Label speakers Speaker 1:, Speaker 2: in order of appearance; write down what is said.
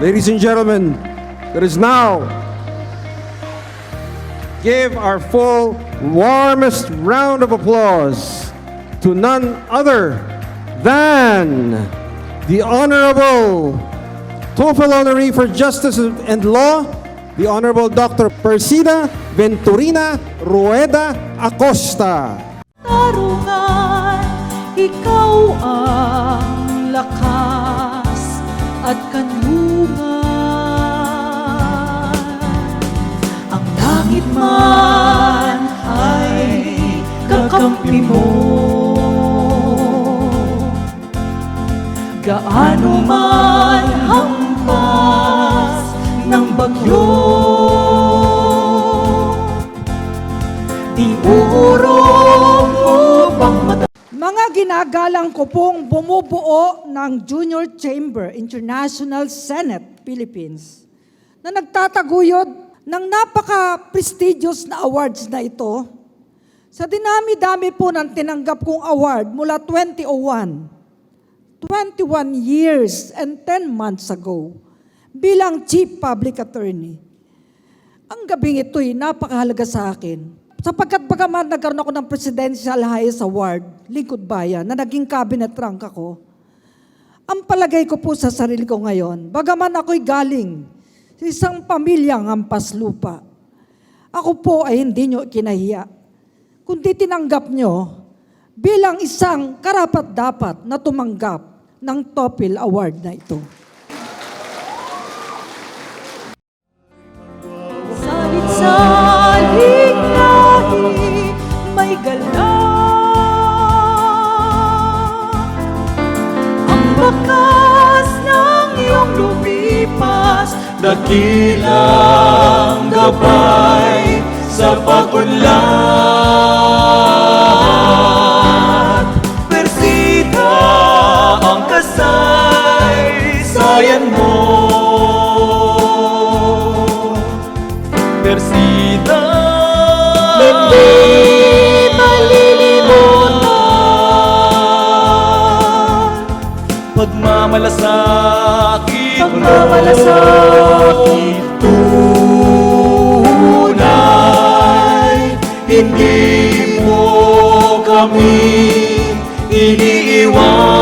Speaker 1: Ladies and gentlemen, it is now give our full, warmest round of applause to none other than the Honorable TOEFL honoree for Justice and Law, the Honorable Dr. Persida Venturina Rueda Acosta.
Speaker 2: ikaw kakampi mo. Gaano man hampas ng bagyo Di uurong upang mata
Speaker 3: Mga ginagalang ko pong bumubuo ng Junior Chamber International Senate Philippines na nagtataguyod ng napaka-prestigious na awards na ito. Sa dinami-dami po ng tinanggap kong award mula 2001, 21 years and 10 months ago bilang Chief Public Attorney. Ang gabing ito'y napakahalaga sa akin. Sapagkat bagaman nagkaroon ako ng Presidential Highest Award, Lingkod Bayan, na naging cabinet rank ako, ang palagay ko po sa sarili ko ngayon, bagaman ako'y galing sa isang pamilyang hampas lupa, ako po ay hindi nyo kinahiya, kundi tinanggap nyo bilang isang karapat-dapat na tumanggap ng TOEFL Award na ito.
Speaker 2: Salit-saling lahi may galang Ang bakas ng iyong lumipas
Speaker 4: Dakilang gabay sa pagkunlad Pagmamalasakit
Speaker 2: Pagmamalasakit.
Speaker 4: Tunay Hindi mo kami iniiwan